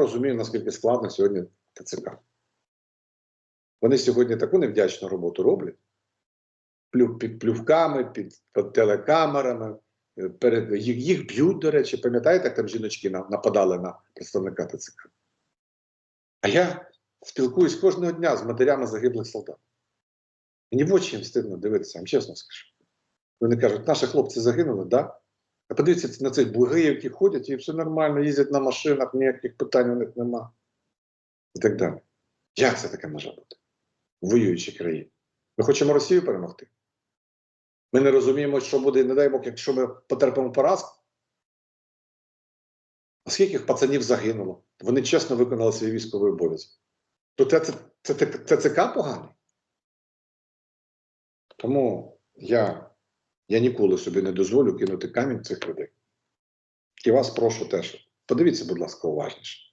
розумію, наскільки складно сьогодні ТЦК. Вони сьогодні таку невдячну роботу роблять під плювками, під, телекамерами. е, Перед, їх, їх б'ють, до речі, пам'ятаєте, як там жіночки нападали на представника ТЦК? А я спілкуюсь кожного дня з матерями загиблих солдат. Мені в очі їм стидно дивитися, вам чесно скажу. Вони кажуть, наші хлопці загинули, да? Подивіться на цих бугиїв, які ходять, і все нормально, їздять на машинах, ніяких питань у них нема. І так далі. Як це таке може бути? В воюючій країні. Ми хочемо Росію перемогти. Ми не розуміємо, що буде, не дай Бог, якщо ми потерпимо поразку. А скільки пацанів загинуло? Вони чесно виконали свій військовий обов'язок. То це, це, це, це ТЦК поганий? Тому я, я ніколи собі не дозволю кинути камінь цих людей. І вас прошу теж. Подивіться, будь ласка, уважніше.